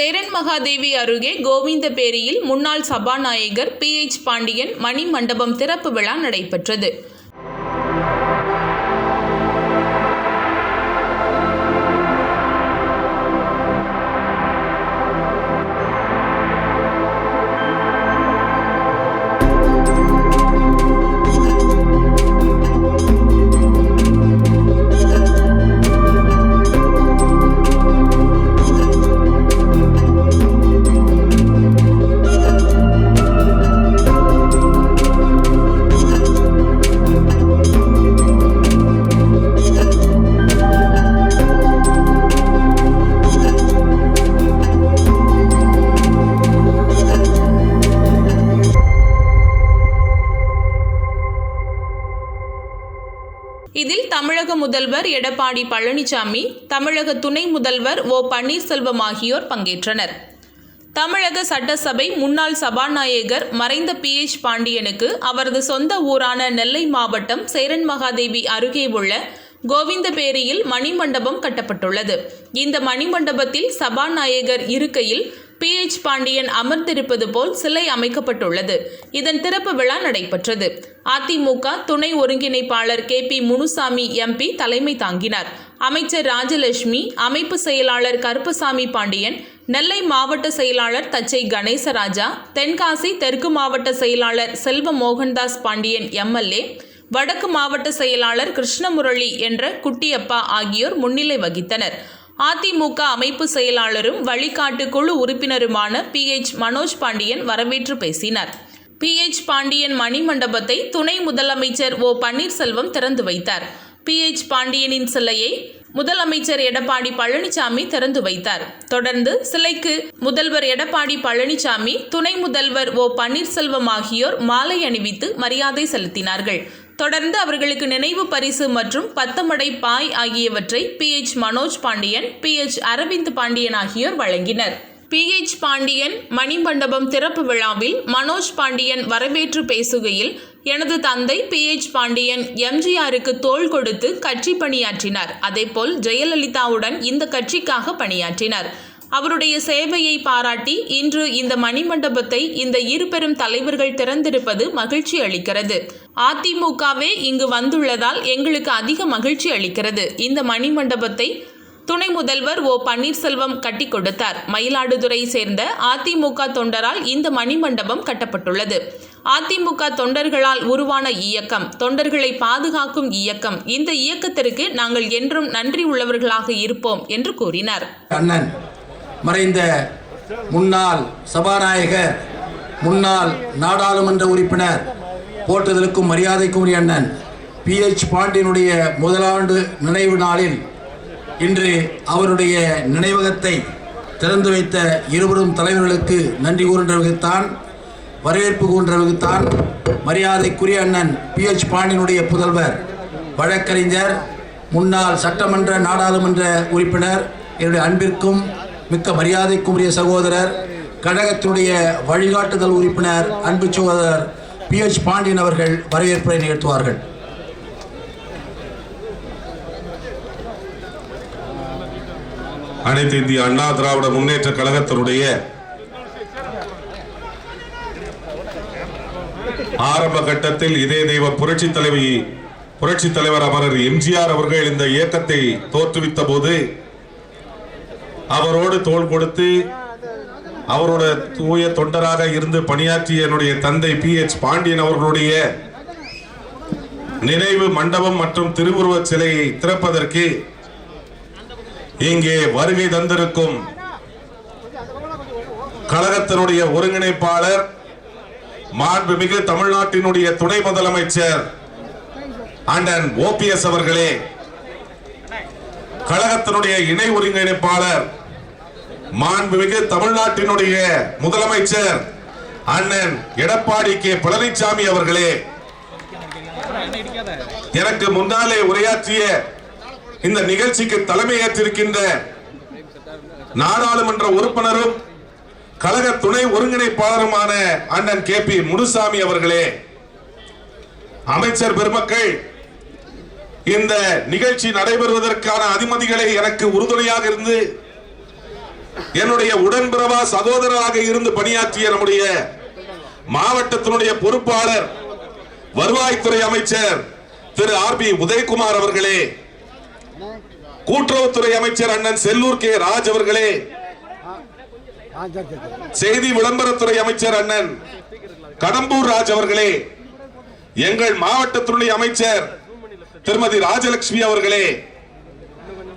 சேரன் மகாதேவி அருகே கோவிந்தபேரியில் முன்னாள் சபாநாயகர் பி எச் பாண்டியன் மணி மண்டபம் திறப்பு விழா நடைபெற்றது. தமிழக முதல்வர் எடப்பாடி பழனிசாமி தமிழக துணை முதல்வர் ஓ பன்னீர்செல்வம் ஆகியோர் பங்கேற்றனர். தமிழக சட்டசபை முன்னாள் சபாநாயகர் மறைந்த பி எச் பாண்டியனுக்கு அவரது சொந்த ஊரான நெல்லை மாவட்டம் சேரன் மகாதேவி அருகே உள்ள கோவிந்தபேரியில் மணிமண்டபம் கட்டப்பட்டுள்ளது. இந்த மணிமண்டபத்தில் சபாநாயகர் இருக்கையில் பி எச் பாண்டியன் அமர்ந்திருப்பது போல் சிலை அமைக்கப்பட்டுள்ளது. இதன் திறப்பு விழா நடைபெற்றது. அதிமுக துணை ஒருங்கிணைப்பாளர் கே பி முனுசாமி எம்பி தலைமை தாங்கினார். அமைச்சர் ராஜலட்சுமி அமைப்பு செயலாளர் கருப்பசாமி பாண்டியன் நெல்லை மாவட்ட செயலாளர் தச்சை கணேசராஜா தென்காசி தெற்கு மாவட்ட செயலாளர் செல்வ மோகன்தாஸ் பாண்டியன் எம்எல்ஏ வடக்கு மாவட்ட செயலாளர் கிருஷ்ணமுரளி என்ற குட்டியப்பா ஆகியோர் முன்னிலை வகித்தனர். அதிமுக அமைப்பு செயலாளரும் வழிகாட்டு குழு உறுப்பினருமான பி எச் மனோஜ் பாண்டியன் வரவேற்று பேசினார். பி எச் பாண்டியன் மணிமண்டபத்தை துணை முதலமைச்சர் ஓ பன்னீர்செல்வம் திறந்து வைத்தார். பி எச் பாண்டியனின் சிலையை முதலமைச்சர் எடப்பாடி பழனிசாமி திறந்து வைத்தார். தொடர்ந்து சிலைக்கு முதல்வர் எடப்பாடி பழனிசாமி துணை முதல்வர் ஓ பன்னீர்செல்வம் ஆகியோர் மாலை அணிவித்து மரியாதை செலுத்தினார்கள். தொடர்ந்து அவர்களுக்கு நினைவு பரிசு மற்றும் பத்தமடை பாய் ஆகியவற்றை P H Manoj Pandian P H Aravind Pandian ஆகியோர் வழங்கினர். பி எச் பாண்டியன் மணிமண்டபம் திறப்பு விழாவில் மனோஜ் பாண்டியன் வரவேற்று பேசுகையில் எனது தந்தை பி எச் பாண்டியன் எம்ஜிஆருக்கு தோள் கொடுத்து கட்சி பணியாற்றினார். அதேபோல் ஜெயலலிதாவுடன் இந்த கட்சிக்காக பணியாற்றினார். அவருடைய சேவையை பாராட்டி இன்று இந்த மணிமண்டபத்தை இந்த இரு பெரும் தலைவர்கள் திறந்திருப்பது மகிழ்ச்சி அளிக்கிறது. அதிமுகவே இங்கு வந்துள்ளதால் எங்களுக்கு அதிக மகிழ்ச்சி அளிக்கிறது. இந்த மணிமண்டபத்தை துணை முதல்வர் ஓ பன்னீர்செல்வம் கட்டி கொடுத்தார். மயிலாடுதுறை சேர்ந்த அதிமுக தொண்டரால் இந்த மணிமண்டபம் கட்டப்பட்டுள்ளது. அதிமுக தொண்டர்களால் உருவான இயக்கம் தொண்டர்களை பாதுகாக்கும் இயக்கம். இந்த இயக்கத்திற்கு நாங்கள் என்றும் நன்றி உள்ளவர்களாக இருப்போம் என்று கூறினார். கண்ணன் மறைந்த முன்னாள் சபாநாயகர் முன்னாள் நாடாளுமன்ற உறுப்பினர் போற்றுதலுக்கும் மரியாதைக்கும் உரிய அண்ணன் பிஎச் பாண்டியனுடைய முதலாண்டு நினைவு நாளில் இன்று அவருடைய நினைவகத்தை திறந்து வைத்த இருவரும் தலைவர்களுக்கு நன்றி கூறுகின்ற வரவேற்பு கூறுகின்ற மரியாதைக்குரிய அண்ணன் பிஎச் பாண்டியனுடைய புதல்வர் வழக்கறிஞர் முன்னாள் சட்டமன்ற நாடாளுமன்ற உறுப்பினர் என்னுடைய அன்பிற்கும் மிக்க மரியாதைக்குரிய சகோதரர் கழகத்தினுடைய வழிகாட்டுதல் உறுப்பினர் அன்பு சகோதரர் பி எச் பாண்டியன் அவர்கள் வரவேற்பை நிகழ்த்துவார்கள். அனைத்து இந்திய அண்ணா திராவிட முன்னேற்ற கழகத்தினுடைய ஆரம்ப கட்டத்தில் இதே தெய்வ புரட்சி தலைவி புரட்சி தலைவர் அமரர் எம்ஜிஆர் அவர்கள் இந்த இயக்கத்தை தோற்றுவித்த போது அவரோடு தோள் கொடுத்து அவரோட தூய தொண்டராக இருந்து பணியாற்றிய என்னுடைய தந்தை பி எச் பாண்டியன் அவர்களுடைய நினைவு மண்டபம் மற்றும் திருவுருவச் சிலையை திறப்பதற்கு இங்கே வருகை தந்திருக்கும் கழகத்தினுடைய ஒருங்கிணைப்பாளர் மாண்புமிகு தமிழ்நாட்டினுடைய துணை முதலமைச்சர் அண்ணன் ஓபிஎஸ் அவர்களே கழகத்தினுடைய இணை ஒருங்கிணைப்பாளர் மாண்புமிகு தமிழ்நாட்டினுடைய முதலமைச்சர் அண்ணன் எடப்பாடி கே. பழனிசாமி அவர்களே எனக்கு முன்னாலே உரையாற்றிய இந்த நிகழ்ச்சிக்கு தலைமையேற்றிருக்கின்ற நாடாளுமன்ற உறுப்பினரும் கழக துணை ஒருங்கிணைப்பாளருமான அண்ணன் கே. பி. முனுசாமி அவர்களே அமைச்சர் பெருமக்கள் இந்த நிகழ்ச்சி நடைபெறுவதற்கான அதிமதிகளை எனக்கு உறுதுணையாக இருந்து என்னுடைய உடன்பிறவா சகோதரராக இருந்து பணியாற்றிய நம்முடைய மாவட்டத்தினுடைய பொறுப்பாளர் வருவாய்த்துறை அமைச்சர் திரு ஆர் பி உதயகுமார் அவர்களே கூட்டுறவுத்துறை அமைச்சர் அண்ணன் செல்லூர் கே ராஜ் அவர்களே செய்தி விளம்பரத்துறை அமைச்சர் அண்ணன் கடம்பூர் ராஜ் அவர்களே எங்கள் மாவட்டத்தினுடைய அமைச்சர் திருமதி ராஜலட்சுமி அவர்களே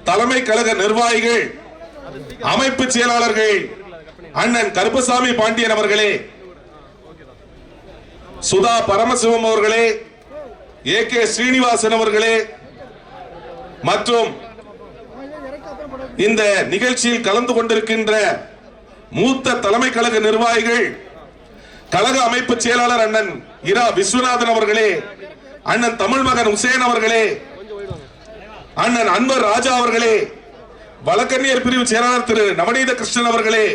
தலைமை கழக நிர்வாகிகள் அமைப்பு செயலாளர்கள் அண்ணன் கருப்பசாமி பாண்டியன் அவர்களே சுதா பரமசிவம் அவர்களே ஏ கே ஸ்ரீனிவாசன் அவர்களே மற்றும் இந்த நிகழ்ச்சியில் கலந்து கொண்டிருக்கின்ற மூத்த தலைமை கழக நிர்வாகிகள் கழக அமைப்பு செயலாளர் அண்ணன் இரா விஸ்வநாதன் அவர்களே அண்ணன் தமிழ் மகன் உசேன் அவர்களே அண்ணன் அன்வர் ராஜா அவர்களே வழக்கறிஞர் பிரிவு செயலாளர் திரு நவநீத கிருஷ்ணன் அவர்களே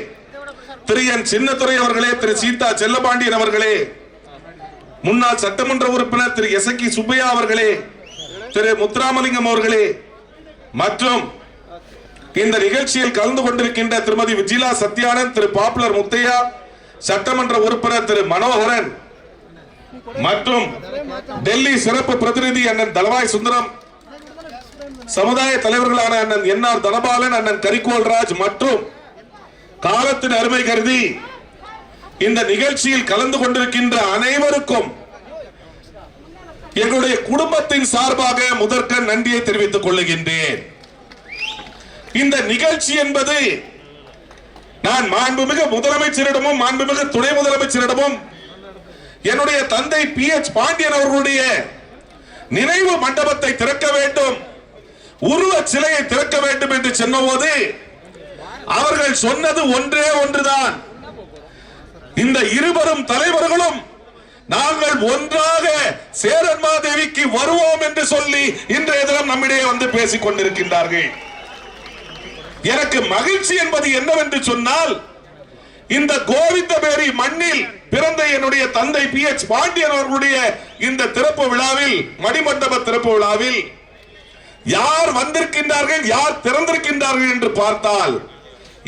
திரு என் சின்னத்துறை அவர்களே திரு சீதா செல்லபாண்டியன் அவர்களே முன்னாள் சட்டமன்ற உறுப்பினர் திரு எசக்கி சுப்பையா அவர்களே திரு முத்துராமலிங்கம் அவர்களே மற்றும் இந்த நிகழ்ச்சியில் கலந்து கொண்டிருக்கின்ற திருமதி விஜிலா சத்யானந்த் திரு பாப்புலர் முத்தையா சட்டமன்ற உறுப்பினர் திரு மனோகரன் மற்றும் டெல்லி சிறப்பு பிரதிநிதி அண்ணன் தலவாய் சுந்தரம் சமுதாய தலைவர்களான அண்ணன் என் ஆர் தனபாலன் அண்ணன் கரிகோல்ராஜ் மற்றும் காலத்தின் அருமை கருதி இந்த நிகழ்ச்சியில் கலந்து கொண்டிருக்கின்ற அனைவருக்கும் எங்களுடைய குடும்பத்தின் சார்பாக முதற்க நன்றியை தெரிவித்துக் கொள்ளுகின்றேன். இந்த நிகழ்ச்சி என்பது நான் மாண்புமிகு முதலமைச்சரிடமும் மாண்புமிகு துணை முதலமைச்சரிடமும் என்னுடைய தந்தை பி எச் பாண்டியன் அவர்களுடைய நினைவு மண்டபத்தை திறக்க வேண்டும். உருவ சிலையை திறக்க வேண்டும் என்று சொன்னபோது அவர்கள் சொன்னது ஒன்றே ஒன்றுதான். இந்த இருவரும் தலைவர்களும் நாங்கள் ஒன்றாக சேரன்மாதேவிக்கு வருவோம் என்று சொல்லி இன்றைய தினம் நம்மிடையே வந்து பேசிக் கொண்டிருக்கின்றார்கள். எனக்கு மகிழ்ச்சி என்பது என்னவென்று சொன்னால் இந்த கோவிந்தபேரி மண்ணில் பிறந்த என்னுடைய தந்தை பி எச் பாண்டியன் அவர்களுடைய இந்த திறப்பு விழாவில் மணிமண்டப திறப்பு விழாவில் யார் வந்திருக்கின்றார்கள் யார் திறந்திருக்கின்றார்கள் என்று பார்த்தால்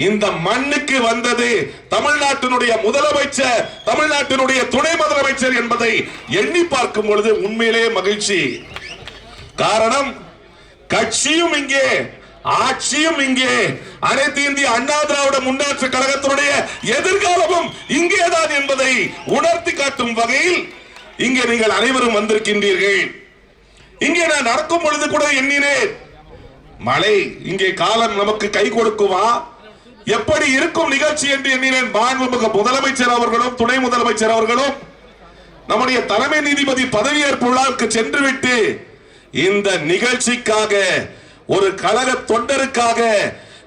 இந்த மண்ணுக்கு வந்தது தமிழ்நாட்டினுடைய முதலமைச்சர் தமிழ்நாட்டினுடைய துணை முதலமைச்சர் என்பதை எண்ணி பார்க்கும் பொழுது உண்மையிலே மகிழ்ச்சி. காரணம் கட்சியும் இங்கே ஆட்சியும் இங்கே அனைத்து இந்திய அண்ணா திராவிட முன்னேற்ற கழகத்தினுடைய எதிர்காலமும் இங்கேதான் என்பதை உணர்த்தி காட்டும் வகையில் இங்கே நீங்கள் அனைவரும் வந்திருக்கின்றீர்கள். இங்கே நான் நடக்கும் பொழுது கூட எண்ணினேன். மழை இங்கே காலம் நமக்கு கை கொடுக்குமா? எப்படி இருக்கும் நிகழ்ச்சி என்று எண்ணினேன். மாண்புமிகு முதலமைச்சர் அவர்களும் துணை முதலமைச்சர் அவர்களும். நம்முடைய தலைமை நீதிபதி பதவியேற்பு விழாவுக்கு சென்று விட்டு இந்த நிகழ்ச்சிக்காக ஒரு கழக தொண்டருக்காக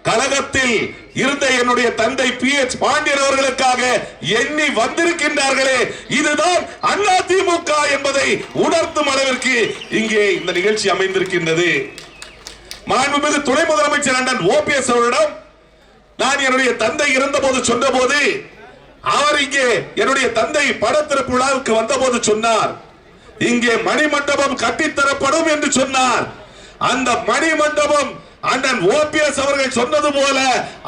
கழகத்தில் இருந்த என்னுடைய தந்தை பி எச் பாண்டியன் அவர்களுக்காக எண்ணி வந்திருக்கின்றார்களே. இதுதான் அதிமுக என்பதை உணர்த்தும் அளவிற்கு இங்கே இந்த நிகழ்ச்சி அமைந்திருக்கின்றது. மாண்புமிகு துணை முதலமைச்சர் அண்ணன் ஓபிஎஸ் அவரிடம் நான் என்னுடைய தந்தை இருந்தபோது சொன்னபோது அவர் இங்கே என்னுடைய தந்தை படத்திறப்பு விழாவுக்கு வந்தபோது சொன்னார். இங்கே மணிமண்டபம் கட்டித்தரப்படும் என்று சொன்னார். அந்த மணிமண்டபம் அண்ணன் ஓபிஎஸ் அவர்கள் சொன்னது போல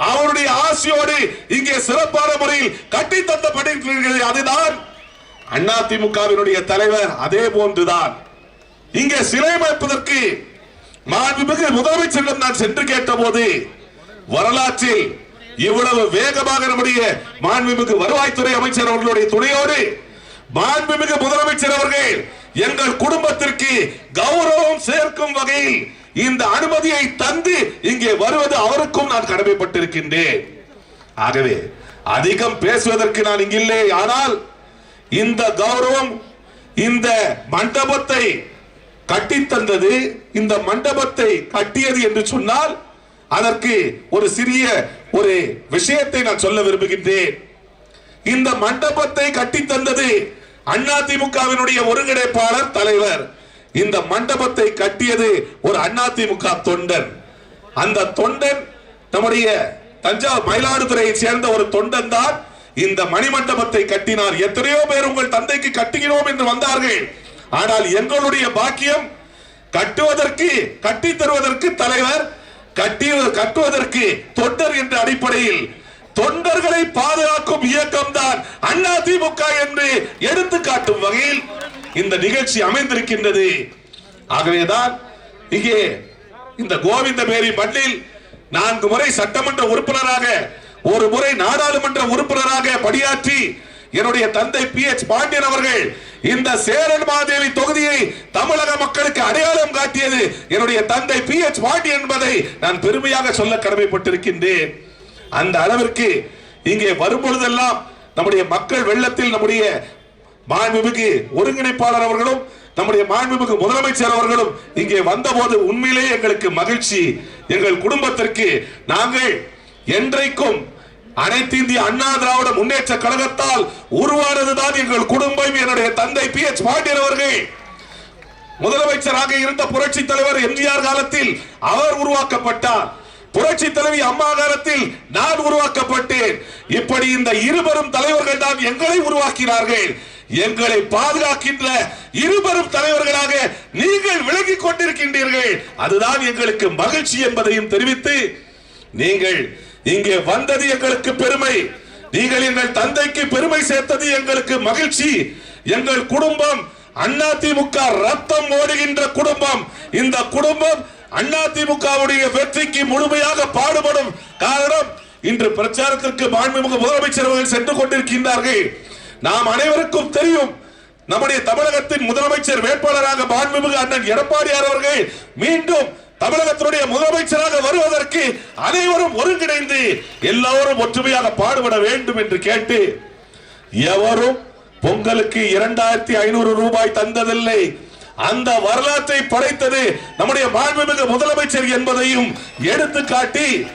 அவருடைய ஆசையோடு இங்கே சிறப்பான முறையில் கட்டி தந்தப்படுகிறது அதுதான் அதிமுகவினுடைய தலைவர் அதே போன்றுதான். இங்கே சிலை அமைப்பதற்கு மாண்புமிகு முதலமைச்சரிடம் நான் சென்று கேட்டபோது வரலாற்றில் இவ்வளவு வேகமாக நம்முடைய மாண்புமிகு வருவாய்த்துறை அமைச்சர் அவர்களுடைய துணையோடு மாண்புமிகு முதலமைச்சர் அவர்கள் எங்கள் குடும்பத்திற்கு கௌரவம் சேர்க்கும் வகையில் இந்த அனுமதியை தந்து இங்கே வருவது அவருக்கும் நான் கடமைப்பட்டிருக்கின்றேன். ஆகவே அதிகம் பேசுவதற்கு நான் இங்கில்லை ஆனால் இந்த கௌரவம் இந்த மண்டபத்தை கட்டித்தந்தது இந்த மண்டபத்தை கட்டியது என்று சொன்னால் அதற்கு ஒரு சிறிய ஒரு விஷயத்தை நான் சொல்ல விரும்புகின்றேன். இந்த மண்டபத்தை கட்டித்தந்தது அதிமுகவினுடைய ஒருங்கிணைப்பாளர் தலைவர் இந்த மண்டபத்தை கட்டியது ஒரு அதிமுக தொண்டன் அந்த தொண்டன் நம்முடைய தஞ்சாவூர் மயிலாடுதுறையை சேர்ந்த ஒரு தொண்டன் தான் இந்த மணிமண்டபத்தை கட்டினார். எத்தனையோ பேர் உங்கள் தந்தைக்கு கட்டுகிறோம் என்று வந்தார்கள். ஆனால் எங்களுடைய பாக்கியம் கட்டுவதற்கு கட்டி தருவதற்கு தலைவர் கட்டி கட்டுவதற்கு தொண்டர் என்ற அடிப்படையில் தொண்டர்களை பாதுகாக்கும் இயக்கம் தான் அதிமுக என்று எடுத்து காட்டும் வகையில் இந்த நிகழ்ச்சி அமைந்திருக்கின்றது. ஆகவேதான் இங்கே இந்த கோவிந்தபேரி மண்ணில் நான்கு முறை சட்டமன்ற உறுப்பினராக ஒரு முறை நாடாளுமன்ற உறுப்பினராக பணியாற்றி என்னுடைய தந்தை பி எச் பாண்டியன் அவர்கள் இந்த சேரன் மாதேவி தொகுதியை தமிழக மக்களுக்கு அடையாளம் காட்டியது என்னுடைய தந்தை பி எச் பாண்டியன் என்பதை நான் பெருமையாக சொல்ல கடமைப்பட்டிருக்கின்றேன். அந்த அளவிற்கு இங்கே வரும் பொழுதெல்லாம் நம்முடைய மக்கள் வெள்ளத்தில் நம்முடைய மாண்புமிகு ஒருங்கிணைப்பாளர் அவர்களும் நம்முடைய மாண்புமிகு முதலமைச்சர் அவர்களும் இங்கே வந்தபோது உண்மையிலேயே எங்களுக்கு மகிழ்ச்சி. எங்கள் குடும்பத்திற்கு நாங்கள் என்றைக்கும் அனைத்து இந்திய அண்ணா திராவிட முன்னேற்ற கழகத்தால் உருவானதுதான் எங்கள் குடும்பம். என்னுடைய தந்தை பி எச் பாண்டியன் அவர்கள். முதலமைச்சராக இருந்த புரட்சி தலைவர் எம்ஜிஆர் காலத்தில் அவர் உருவாக்கப்பட்டார். புரட்சி தலைவி அம்மா காலத்தில் நான் உருவாக்கப்பட்டேன். இப்படி இந்த இருவரும் தலைவர்கள் தான் எங்களை உருவாக்கினார்கள். எங்களை பாதுகாக்கின்ற இருவரும் தலைவர்களாக நீங்கள் விலகிக் கொண்டிருக்கின்றீர்கள். அதுதான் எங்களுக்கு மகிழ்ச்சி என்பதையும் தெரிவித்து நீங்கள் இங்கே வந்தது எங்களுக்கு பெருமை. நீங்கள் எங்கள் தந்தைக்கு பெருமை சேர்த்தது எங்களுக்கு மகிழ்ச்சி. எங்கள் குடும்பம் அதிமுக ரத்தம் ஓடுகின்ற குடும்பம். இந்த குடும்பம் அதிமுகவுடைய வெற்றிக்கு முழுமையாக பாடுபடும் காரணம் இன்று பிரச்சாரத்திற்கு மாண்புமிகு முதலமைச்சர் அவர்கள் சென்று கொண்டிருக்கின்றார்கள். நாம் அனைவருக்கும் தெரியும் நம்முடைய தமிழகத்தின் முதலமைச்சர் வேட்பாளராக மாண்புமிகு அண்ணன் எடப்பாடியார் அவர்கள் மீண்டும் தமிழகத்தினுடைய முதலமைச்சராக வருவதற்கு அனைவரும் ஒருங்கிணைந்து எல்லோரும் ஒற்றுமையாக பாடுபட வேண்டும் என்று கேட்டு எவரும் பொங்கலுக்கு இரண்டாயிரத்தி ஐநூறு ரூபாய் தந்ததில்லை. அந்த வரலாற்றை படைத்தது நம்முடைய மாண்புமிகு முதலமைச்சர் என்பதையும் எடுத்து காட்டி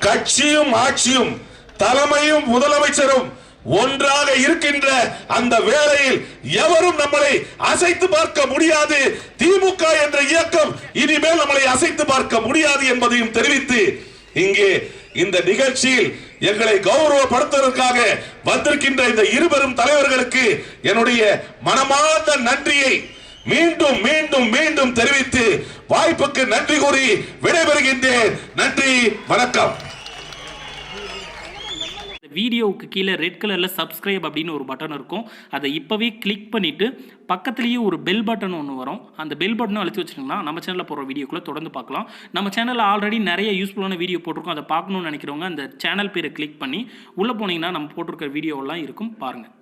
கட்சியும் ஆட்சியும் தலைமையும் முதலமைச்சரும் ஒன்றாக இருக்கின்ற அந்த வேளையில் எவரும் நம்மளை அசைத்து பார்க்க முடியாது. திமுக என்ற இயக்கம் இனிமேல் நம்மளை அசைத்து பார்க்க முடியாது என்பதையும் தெரிவித்து இங்கே இந்த நிகழ்ச்சியில் எங்களை கௌரவப்படுத்துவதற்காக வந்திருக்கின்ற இந்த இருவரும் தலைவர்களுக்கு என்னுடைய மனமார்ந்த நன்றியை மீண்டும் மீண்டும் மீண்டும் தெரிவித்து வாய்ப்புக்கு நன்றி கூறி விடைபெறுகின்றேன். நன்றி வணக்கம். வீடியோவுக்கு கீழே ரெட் கலரில் சப்ஸ்கிரைப் அப்படின்னு ஒரு பட்டன் இருக்கும். அதை இப்போவே கிளிக் பண்ணிவிட்டு பக்கத்துலேயே ஒரு பெல் பட்டன் ஒன்று வரும். அந்த பெல் பட்டனை அழுத்தி வச்சிட்டிங்கன்னா நம்ம சேனலில் போடுற வீடியோக்குள்ளே தொடர்ந்து பார்க்கலாம். நம்ம சேனலில் ஆல்ரெடி நிறைய யூஸ்ஃபுல்லான வீடியோ போட்டிருக்கோம். அதை பார்க்கணும்னு நினைக்கிறவங்க அந்த சேனல் பேரை கிளிக் பண்ணி உள்ளே போனீங்கன்னா நம்ம போட்டிருக்க வீடியோவெல்லாம் இருக்கும். பாருங்கள்